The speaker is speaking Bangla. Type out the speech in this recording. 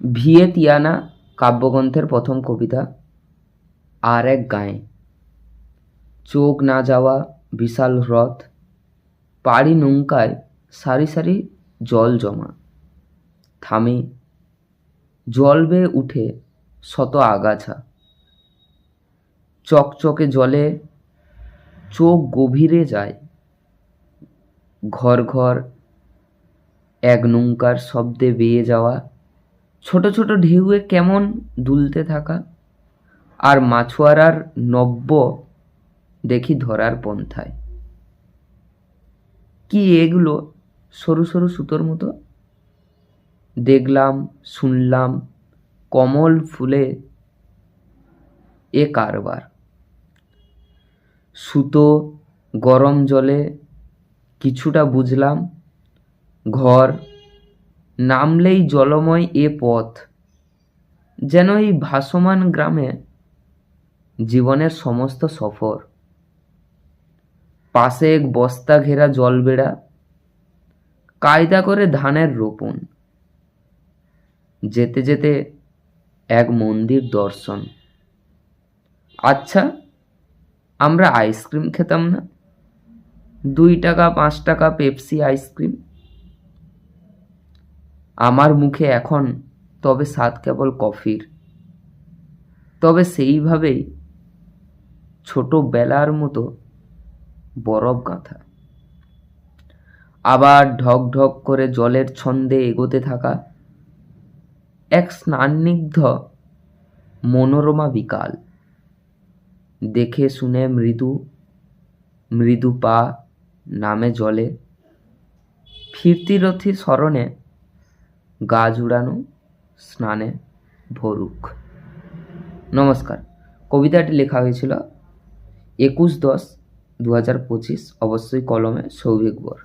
ভিয়েতিয়ানা কাব্যগ্রন্থের প্রথম কবিতা আর এক গাঁয়ে। চোখ না যাওয়া বিশাল হ্রদ, পাড়ি নৌকায় সারি সারি জল জমা। থামে, জল বেয়ে উঠে শত আগাছা। চকচকে জলে চোখ গভীরে যায়। ঘর ঘর এক নৌকার শব্দে বেয়ে যাওয়া ছোট ছোট ঢেউয়ে কেমন দুলতে থাকা? আর মাছোয়ারার নব্য দেখি ধরার পন্থায়। কি এগুলো সরু সরু সুতোর মতো? দেখলাম, শুনলাম, কমল ফুলে এ কারবার। সুতো গরম জলে কিছুটা বুঝলাম, ঘর নামলেই জলময় এ পথ। যেন এই ভাসমান গ্রামে জীবনের সমস্ত সফর। পাশে এক বস্তা ঘেরা জলবেড়া কায়দা করে ধানের রোপণ। যেতে যেতে এক মন্দির দর্শন। আচ্ছা আমরা আইসক্রিম খেতাম না? দুই টাকা, পাঁচ টাকা পেপসি আইসক্রিম আমার মুখে এখন তবে স্বাদ কেবল কফির। তবে সেইভাবেই ছোটবেলার মতো বরফ গাঁথা। আবার ঢক ঢক করে জলের ছন্দে এগোতে থাকা এক স্নান্নিগ্ধ মনোরমা বিকাল। দেখে শুনে মৃদু মৃদু পা নামে জলে। ফিরতি রথি স্মরণে গা জুড়ানো, স্নানে ভরুক। নমস্কার, কবিতাটি লেখা হয়েছিল একুশ দশ দু হাজার পঁচিশ, অবশ্যই কলমে সৌভিক বর।